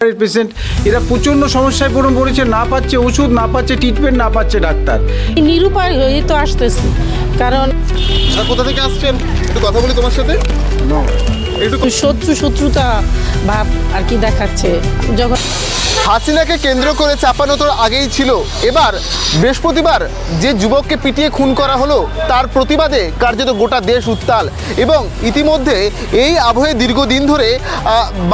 Patient এরা প্রচণ্ড সমস্যায় পড়ে পড়েছে না পাচ্ছে ওষুধ না পাচ্ছে ট্রিটমেন্ট না পাচ্ছে ডাক্তার। নিরুপায় হয়ে তো আসতেছে কারণ কোথা থেকে আসছেন? একটু কথা বলি তোমার সাথে। একটু শত্রু শত্রুতা ভাব আর কি দেখাচ্ছে। যখন হাসিনাকে কেন্দ্র করে চাপানোতর আগেই ছিল। এবার বৃহস্পতিবার যে যুবককে পিটিয়ে খুন করা হলো, তার প্রতিবাদে কার্যত গোটা দেশ উত্তাল এবং ইতিমধ্যে এই আবহে দীর্ঘদিন ধরে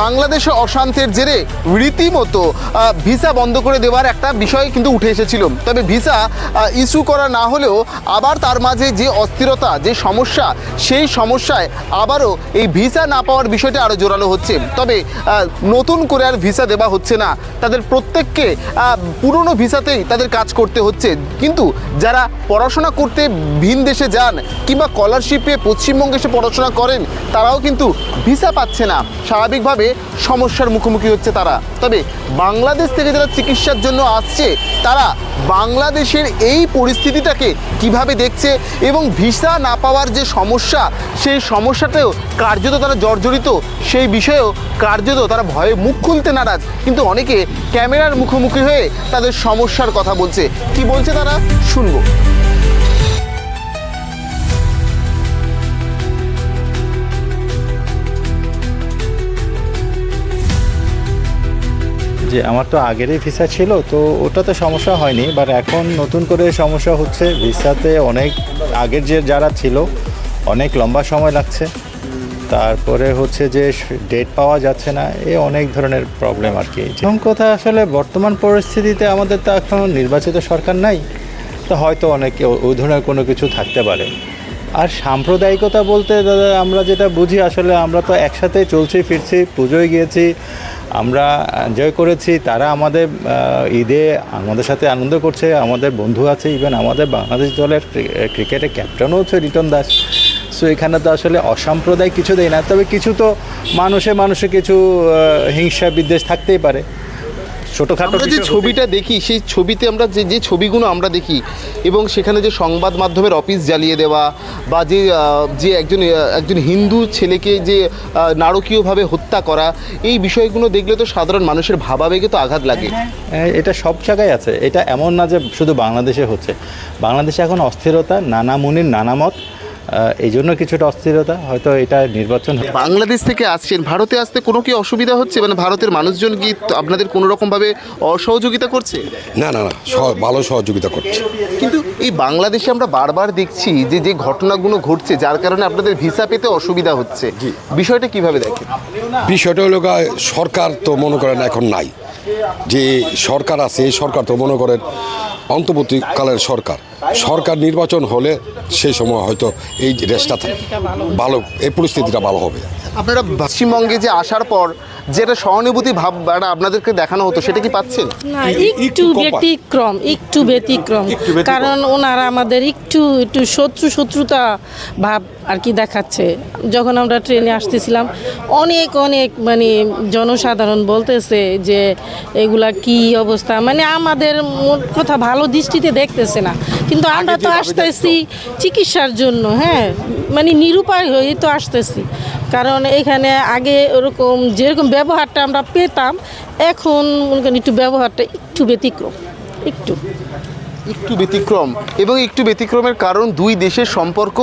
বাংলাদেশে অশান্তির জেরে রীতিমতো ভিসা বন্ধ করে দেওয়ার একটা বিষয় কিন্তু উঠে এসেছিল। তবে ভিসা ইস্যু করা না হলেও আবার তার মাঝে যে অস্থিরতা, যে সমস্যা, সেই সমস্যায় আবারও এই ভিসা না পাওয়ার বিষয়টা আরও জোরালো হচ্ছে। তবে নতুন করে আর ভিসা দেওয়া হচ্ছে না। তাদের প্রত্যেককে পুরনো ভিসাতেই তাদের কাজ করতে হচ্ছে। কিন্তু যারা পড়াশোনা করতে ভিন দেশে যান কিংবা স্কলারশিপে পশ্চিমবঙ্গে এসে পড়াশোনা করেন, তারাও কিন্তু ভিসা পাচ্ছে না। স্বাভাবিকভাবে সমস্যার মুখোমুখি হচ্ছে তারা। তবে বাংলাদেশ থেকে যারা চিকিৎসার জন্য আসছে, তারা বাংলাদেশের এই পরিস্থিতিটাকে কীভাবে দেখছে এবং ভিসা না পাওয়ার যে সমস্যা, সেই সমস্যাতেও কার্যত তারা জর্জরিত। সেই বিষয়েও কার্যত তারা ভয়ে মুখ খুলতে নারাজ। কিন্তু অনেকে ক্যামেরার মুখোমুখি হয়ে তাদের সমস্যার কথা বলছে। কি বলছে তারা? শুনব। যে আমার তো আগেরই ভিসা ছিল, তো ওটাতে সমস্যা হয়নি। বাট এখন নতুন করে সমস্যা হচ্ছে, ভিসাতে অনেক আগের যে যারা ছিল, অনেক লম্বা সময় লাগছে। তারপরে হচ্ছে যে ডেট পাওয়া যাচ্ছে না, এ অনেক ধরনের প্রবলেম আর কি। যেমন কথা আসলে বর্তমান পরিস্থিতিতে আমাদের তো এখন নির্বাচিত সরকার নাই, তো হয়তো অনেকে ওই ধরনের কোনো কিছু থাকতে পারে। আর সাম্প্রদায়িকতা বলতে দাদা, আমরা যেটা বুঝি আসলে আমরা তো একসাথে চলছি, ফিরছি, পুজোয় গিয়েছি, আমরা এনজয় করেছি, তারা আমাদের ঈদে আমাদের সাথে আনন্দ করছে, আমাদের বন্ধু আছে ইভেন আমাদের বাংলাদেশ দলের ক্রি- ক্রিকেটের ক্যাপ্টেনও হচ্ছে রিটন দাস। সো এখানে তো আসলে অসাম্প্রদায়িক কিছু দেয় না তবে কিছু তো মানুষে মানুষে কিছু হিংসা বিদ্বেষ থাকতেই পারে। ছোটোখাটো যে ছবিটা দেখি সেই ছবিতে আমরা যে যে ছবিগুলো আমরা দেখি এবং সেখানে যে সংবাদ মাধ্যমের অফিস জ্বালিয়ে দেওয়া বা যে যে একজন একজন হিন্দু ছেলেকে যে নারকীয়ভাবে হত্যা করা এই বিষয়গুলো দেখলে তো সাধারণ মানুষের ভাবাবেগে তো আঘাত লাগে। এটা সব জায়গায় আছে। এটা এমন না যে শুধু বাংলাদেশে হচ্ছে। বাংলাদেশে এখন অস্থিরতা নানা মুনির নানা মত এই জন্য কিছুটা অস্থিরতা হয়তো এটা নির্বাচন বাংলাদেশ থেকে আসছেন ভারতে আসতে কোনো কি অসুবিধা হচ্ছে? মানে ভারতের মানুষজন কি আপনাদের কোনো রকমভাবে অসহযোগিতা করছে? না না না ভালো সহযোগিতা করছে। কিন্তু এই বাংলাদেশে আমরা বারবার দেখছি যে যে ঘটনাগুলো ঘটছে যার কারণে আপনাদের ভিসা পেতে অসুবিধা হচ্ছে। বিষয়টা কীভাবে দেখেন? বিষয়টা হলো সরকার তো মনে করেন এখন নাই। যে সরকার আছে এই সরকার তো মনে করেন অন্তর্বর্তীকালের সরকার। সরকার নির্বাচন হলে সেই সময় হয়তো এই রেসটা ভালো এই পরিস্থিতিটা ভালো হবে। আপনারা পশ্চিমবঙ্গে যে আসার পর যেটা সহানুভূতি ভাব মানে আপনাদেরকে দেখানো হতো সেটা কি পাচ্ছেন? না একটু ব্যতিক্রম। একটু ব্যতিক্রম। কারণ ওনারা আমাদের একটু একটু শত্রু শত্রুতা ভাব আর কি দেখাচ্ছে। যখন আমরা ট্রেনে আসতেছিলাম অনেক অনেক মানে জনসাধারণ বলতেছে যে এগুলা কি অবস্থা। মানে আমাদের মোট কথা ভালো দৃষ্টিতে দেখতেছে না। কিন্তু আমরা তো আসতেছি চিকিৎসার জন্য হ্যাঁ। মানে নিরুপায় হয়ে তো আসতেছি। কারণ এখানে আগে ওরকম যেরকম ব্যবহারটা আমরা পেতাম এখন মনে একটু ব্যবহারটা একটু ব্যতিক্রম একটু। একটু ব্যতিক্রম এবং একটু ব্যতিক্রমের কারণ দুই দেশের সম্পর্ক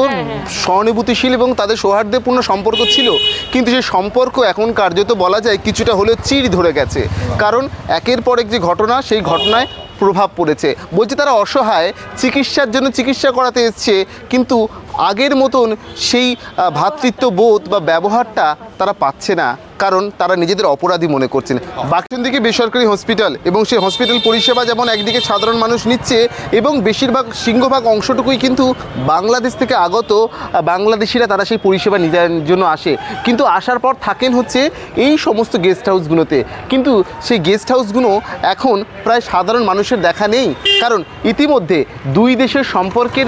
সহানুভূতিশীল এবং তাদের সৌহার্দ্যপূর্ণ সম্পর্ক ছিল। কিন্তু সেই সম্পর্ক এখন কার্যত বলা যায় কিছুটা হলেও চিড় ধরে গেছে। কারণ একের পর এক যে ঘটনা সেই ঘটনায় প্রভাব পড়েছে। বলছে তারা অসহায় চিকিৎসার জন্য চিকিৎসা করাতে এসছে কিন্তু আগের মতন সেই আহ, ভ্রাতৃত্ব বোধ বা ব্যবহারটা তারা পাচ্ছে না। কারণ তারা নিজেদের অপরাধী মনে করছেন। বাকি দিকে বেসরকারি হসপিটাল এবং সেই হসপিটাল পরিষেবা যেমন একদিকে সাধারণ মানুষ নিচ্ছে এবং বেশিরভাগ সিংহভাগ অংশটুকুই কিন্তু বাংলাদেশ থেকে আগত বাংলাদেশিরা তারা সেই পরিষেবা নেওয়ার জন্য আসে। কিন্তু আসার পর থাকেন হচ্ছে এই সমস্ত গেস্ট হাউসগুলোতে। কিন্তু সেই গেস্ট হাউসগুলো এখন প্রায় সাধারণ মানুষের দেখা নেই। কারণ ইতিমধ্যে দুই দেশের সম্পর্কের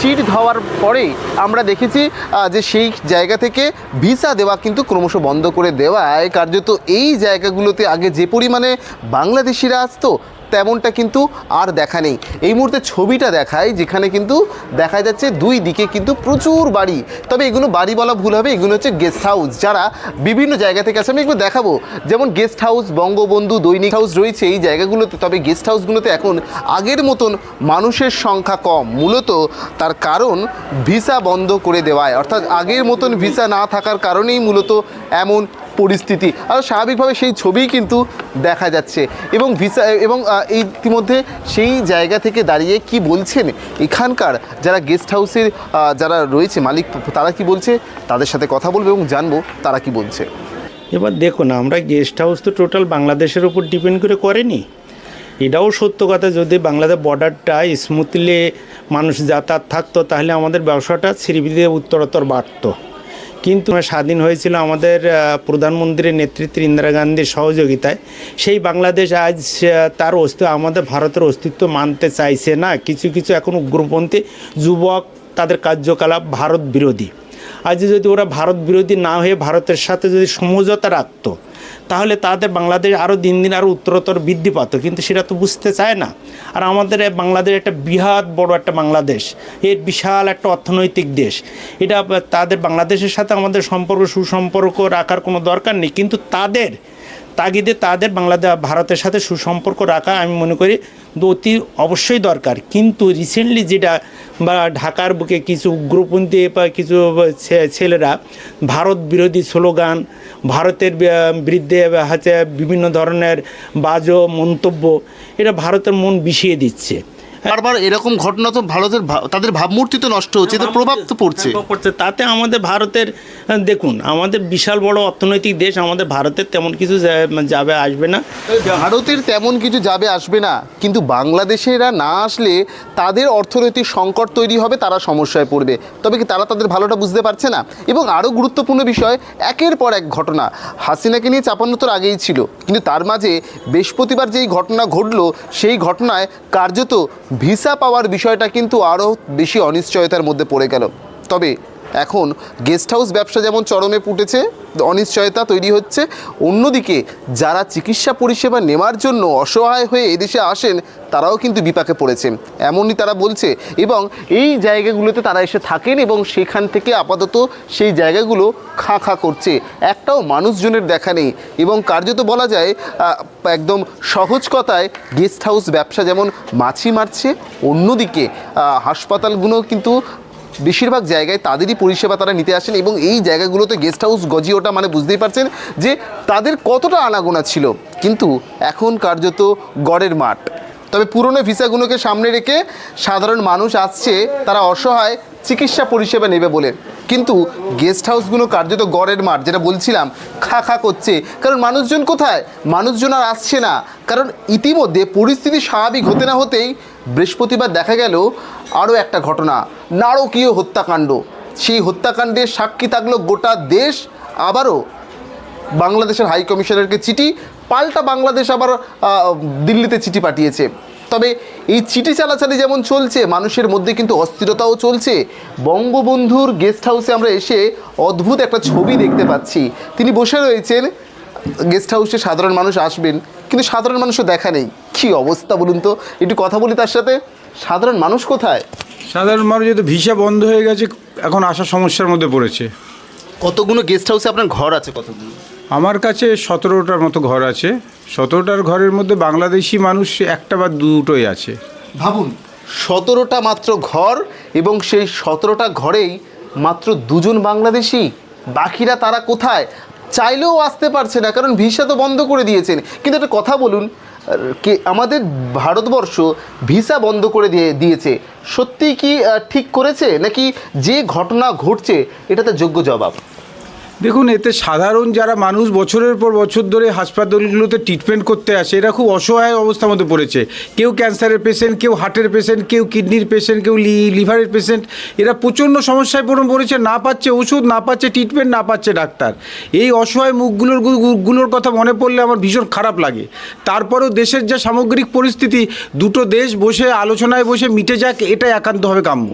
চিট ধোয়ার পরেই আমরা দেখেছি যে সেই জায়গা থেকে ভিসা দেওয়া কিন্তু ক্রমশ বন্ধ করে দেওয়ায়। কার্যত এই জায়গাগুলোতে আগে যে পরিমাণে বাংলাদেশিরা আসতো তেমনটা কিন্তু আর দেখা নেই। এই মুহূর্তে ছবিটা দেখায়, যেখানে কিন্তু দেখা যাচ্ছে দুই দিকে কিন্তু প্রচুর বাড়ি। তবে এগুলো বাড়ি বলা ভুল হবে, এগুলো হচ্ছে গেস্ট হাউস যারা বিভিন্ন জায়গা থেকে আসে, আমি একটু দেখাবো। যেমন গেস্ট হাউস বঙ্গবন্ধু, দৈনিক হাউস রয়েছে এই জায়গাগুলোতে। তবে গেস্ট হাউসগুলোতে এখন আগের মতন মানুষের সংখ্যা কম। মূলত তার কারণ ভিসা বন্ধ করে দেওয়ায়। অর্থাৎ আগের মতন ভিসা না থাকার কারণেই মূলত এমন পরিস্থিতি। আর স্বাভাবিকভাবে সেই ছবিই কিন্তু দেখা যাচ্ছে। এবং ভিসা, এবং ইতিমধ্যে সেই জায়গা থেকে দাঁড়িয়ে কি বলছেন এখানকার যারা গেস্ট হাউসের যারা রয়েছে মালিক, তারা কি বলছে? তাদের সাথে কথা বলব এবং জানব তারা কি বলছে। এবার দেখুন, আমরা গেস্ট হাউস তো টোটাল বাংলাদেশের উপর ডিপেন্ড করে করেনি। এটাও সত্য কথা, যদি বাংলাদেশ বর্ডারটা স্মুথলি মানুষ যাতায়াত থাকতো, তাহলে আমাদের ব্যবসাটা শ্রীবিদে উত্তরোত্তর বাড়তো। কিন্তু স্বাধীন হয়েছিল আমাদের প্রধানমন্ত্রীর নেতৃত্বে ইন্দিরা গান্ধীর সহযোগিতায়। সেই বাংলাদেশ আজ তার অস্তিত্ব আমাদের ভারতের অস্তিত্ব মানতে চাইছে না। কিছু কিছু এখন উগ্রপন্থী যুবক তাদের কার্যকলাপ ভারত বিরোধী। আজ যদি ওরা ভারত বিরোধী না হয়ে ভারতের সাথে যদি সমঝোতা রাখতো তাহলে তাদের বাংলাদেশ আরও দিন দিন আরও উত্তরোত্তর বৃদ্ধি পাত। কিন্তু সেটা তো বুঝতে চায় না। আর আমাদের বাংলাদেশ একটা বৃহৎ বড় একটা বাংলাদেশ। এর বিশাল একটা অর্থনৈতিক দেশ। এটা তাদের বাংলাদেশের সাথে আমাদের সম্পর্ক, সুসম্পর্ক রাখার কোনো দরকার নেই। কিন্তু তাদের তাগিদে তাদের বাংলাদেশ, ভারতের সাথে সুসম্পর্ক রাখা আমি মনে করি অতি অবশ্যই দরকার। কিন্তু রিসেন্টলি যেটা বা ঢাকার বুকে কিছু উগ্রপন্থী বা কিছু ছেলেরা ভারত বিরোধী স্লোগান, ভারতের বিরুদ্ধে হচ্ছে বিভিন্ন ধরনের বাজো মন্তব্য, এটা ভারতের মন বিষিয়ে দিচ্ছে। বারবার এরকম ঘটনা তো ভারতের তাদের ভাবমূর্তি তো নষ্ট হচ্ছে এতে প্রভাব তো পড়ছে। পড়ছে তাতে আমাদের ভারতের দেখুন আমাদের বিশাল বড় অর্থনৈতিক দেশ আমাদের ভারতের তেমন কিছু যাবে আসবে না। ভারতের তেমন কিছু যাবে আসবে না। কিন্তু বাংলাদেশেরা না আসলে তাদের অর্থনৈতিক সংকট তৈরি হবে তারা সমস্যায় পড়বে। তবে কি তারা তাদের ভালোটা বুঝতে পারছে না? এবং আরও গুরুত্বপূর্ণ বিষয় একের পর এক ঘটনা। হাসিনাকে নিয়ে চাপান্নতর আগেই ছিল। কিন্তু তার মাঝে বৃহস্পতিবার যেই ঘটনা ঘটলো সেই ঘটনায় কার্যত ভিসা পাওয়ার বিষয়টা কিন্তু আরও বেশি অনিশ্চয়তার মধ্যে পড়ে গেল। তবে এখন গেস্ট হাউস ব্যবসা যেমন চরমে ফুটেছে অনিশ্চয়তা তৈরি হচ্ছে, অন্যদিকে যারা চিকিৎসা পরিষেবা নেওয়ার জন্য অসহায় হয়ে এদেশে আসেন, তারাও কিন্তু বিপাকে পড়েছেন। এমনই তারা বলছে, এবং এই জায়গাগুলোতে তারা এসে থাকেন এবং সেখান থেকে আপাতত সেই জায়গাগুলো খাঁ খাঁ করছে। একটাও মানুষজনের দেখা নেই, এবং কার্যত বলা যায় একদম সহজ কথায় গেস্ট হাউস ব্যবসা যেমন মাছি মারছে, অন্যদিকে হাসপাতালগুলো কিন্তু বেশিরভাগ জায়গায় তাদেরই পরিষেবা তারা নিতে আসেন এবং এই জায়গাগুলোতে গেস্ট হাউস গজি ওটা মানে বুঝতেই পারছেন যে তাদের কতটা আনাগোনা ছিল। কিন্তু এখন কার্যত গড়ের মাঠ। তবে পুরনো ভিসাগুলোকে সামনে রেখে সাধারণ মানুষ আসছে, তারা অসহায় চিকিৎসা পরিষেবা নেবে বলে। কিন্তু গেস্ট হাউসগুলো কার্যত গড়ের মাঠ, যেটা বলছিলাম, খা খা করছে। কারণ মানুষজন কোথায়? মানুষজন আর আসছে না। কারণ ইতিমধ্যে পরিস্থিতি স্বাভাবিক হতে না হতেই বৃহস্পতিবার দেখা গেল আরও একটা ঘটনা, নারকীয় হত্যাকাণ্ড। সেই হত্যাকাণ্ডের সাক্ষী থাকল গোটা দেশ। আবারও বাংলাদেশের হাই কমিশনারকে চিঠি, পাল্টা বাংলাদেশ আবার দিল্লিতে চিঠি পাঠিয়েছে। তবে এই চিঠি চালাচালি যেমন চলছে মানুষের মধ্যে কিন্তু অস্থিরতাও চলছে। বঙ্গবন্ধুর গেস্ট হাউসে আমরা এসে অদ্ভুত একটা ছবি দেখতে পাচ্ছি। তিনি বসে রয়েছেন। গেস্ট হাউসে সাধারণ মানুষ আসবেন কিন্তু সাধারণ মানুষও দেখা নেই। কী অবস্থা বলুন তো? একটু কথা বলি তার সাথে। সাধারণ মানুষ কোথায়? সাধারণ মানুষ যেহেতু ভিসা বন্ধ হয়ে গেছে এখন আসার সমস্যার মধ্যে পড়েছে। কতগুলো গেস্ট হাউসে আপনার ঘর আছে কতগুলো? আমার কাছে সতেরোটার মতো ঘর আছে। সতেরোটার ঘরের মধ্যে বাংলাদেশি মানুষ একটা বা দুটোই আছে। ভাবুন, সতেরোটা মাত্র ঘর এবং সেই সতেরোটা ঘরেই মাত্র দুজন বাংলাদেশি, বাকিরা তারা কোথায়? চাইলেও আসতে পারছে না, কারণ ভিসা তো বন্ধ করে দিয়েছেন। কিন্তু একটা কথা বলুন কে, আমাদের ভারতবর্ষ ভিসা বন্ধ করে দিয়ে, দিয়েছে। সত্যিই কি ঠিক করেছে? নাকি যে ঘটনা ঘটছে, এটাতে যোগ্য জবাব? দেখুন, এতে সাধারণ যারা মানুষ বছরের পর বছর ধরে হাসপাতালগুলোতে ট্রিটমেন্ট করতে আসে, এরা খুব অসহায় অবস্থার মধ্যে পড়েছে। কেউ ক্যান্সারের পেশেন্ট কেউ হার্টের পেশেন্ট কেউ কিডনির পেশেন্ট কেউ লিভারের পেশেন্ট এরা প্রচণ্ড সমস্যায় পড়ে, পড়েছে, না পাচ্ছে ওষুধ, না পাচ্ছে ট্রিটমেন্ট না পাচ্ছে ডাক্তার। এই অসহায় মুখগুলোর গুলোর কথা মনে পড়লে আমার ভীষণ খারাপ লাগে। তারপরেও দেশের যা সামগ্রিক পরিস্থিতি, দুটো দেশ বসে, আলোচনায় বসে মিটে যাক, এটাই একান্তভাবে কাম্য।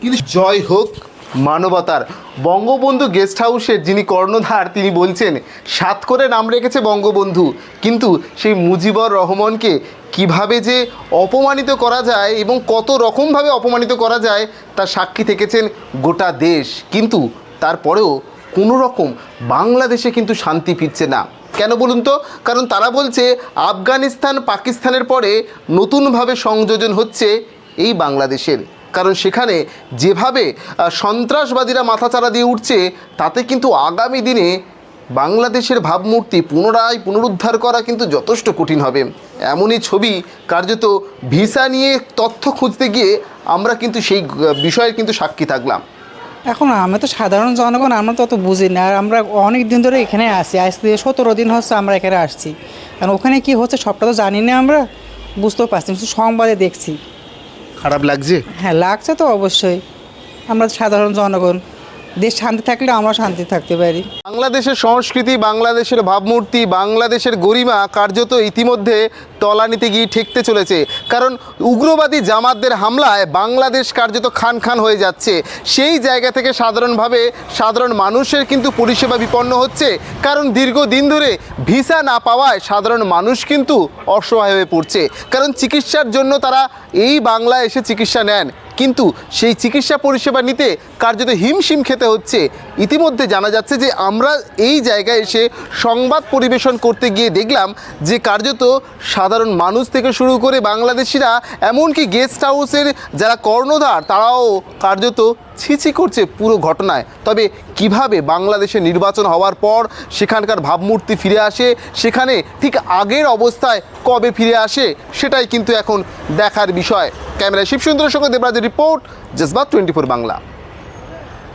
কিন্তু জয় হোক মানবতার। বঙ্গবন্ধু গেস্ট হাউসের যিনি কর্ণধার, তিনি বলছেন, সাত করে নাম রেখেছে বঙ্গবন্ধু। কিন্তু সেই মুজিবর রহমানকে কীভাবে যে অপমানিত করা যায় এবং কত রকমভাবে অপমানিত করা যায়, তার সাক্ষী থেকেছেন গোটা দেশ। কিন্তু তারপরেও কোনো রকম বাংলাদেশে কিন্তু শান্তি ফিরছে না। কেন বলুন তো? কারণ তারা বলছে, আফগানিস্তান পাকিস্তানের পরে নতুনভাবে সংযোজন হচ্ছে এই বাংলাদেশের। কারণ সেখানে যেভাবে সন্ত্রাসবাদীরা মাথাচাড়া দিয়ে উঠছে, তাতে কিন্তু আগামী দিনে বাংলাদেশের ভাবমূর্তি পুনরায় পুনরুদ্ধার করা কিন্তু যথেষ্ট কঠিন হবে। এমনই ছবি কার্যত ভিসা নিয়ে তথ্য খুঁজতে গিয়ে আমরা কিন্তু সেই বিষয়ের কিন্তু সাক্ষী থাকলাম। এখন আমি তো সাধারণ জনগণ, আমরা তো অত বুঝি না। আর আমরা অনেক দিন ধরে এখানে আসি আজ থেকে সতেরো দিন হচ্ছে আমরা এখানে আসছি। কারণ ওখানে কি হচ্ছে সবটা তো জানি না আমরা, বুঝতেও পারছি সংবাদে দেখছি। খারাপ লাগছে? হ্যাঁ লাগছে তো অবশ্যই। আমরা সাধারণ জনগণ। দেশ শান্তি থাকলে আমরা শান্তি থাকতে পারি। বাংলাদেশের সংস্কৃতি, বাংলাদেশের ভাবমূর্তি, বাংলাদেশের গরিমা কার্যত ইতিমধ্যে তলানিতে গিয়ে ঠেকতে চলেছে। কারণ উগ্রবাদী জামাতদের হামলায় বাংলাদেশ কার্যত খান খান হয়ে যাচ্ছে। সেই জায়গা থেকে সাধারণভাবে সাধারণ মানুষের কিন্তু পরিষেবা বিপন্ন হচ্ছে। কারণ দীর্ঘদিন ধরে ভিসা না পাওয়ায় সাধারণ মানুষ কিন্তু অসহায় হয়ে পড়ছে। কারণ চিকিৎসার জন্য তারা এই বাংলায় এসে চিকিৎসা নেন। কিন্তু সেই চিকিৎসা পরিষেবা নিতে কার্যত হিমশিম খেতে হচ্ছে। ইতিমধ্যে জানা যাচ্ছে যে আমরা এই জায়গায় এসে সংবাদ পরিবেশন করতে গিয়ে দেখলাম যে কার্যত সাধারণ মানুষ থেকে শুরু করে বাংলাদেশিরা, এমনকি গেস্ট হাউসের যারা কর্ণধার, তারাও কার্যত ছিছি করছে পুরো ঘটনায়। তবে কীভাবে বাংলাদেশে নির্বাচন হওয়ার পর সেখানকার ভাবমূর্তি ফিরে আসে, সেখানে ঠিক আগের অবস্থায় কবে ফিরে আসে, সেটাই কিন্তু এখন দেখার বিষয়। ক্যামেরায় শিবসুন্দরের সঙ্গে দেবরাজের রিপোর্ট জজবাত টোয়েন্টি ফোর বাংলা।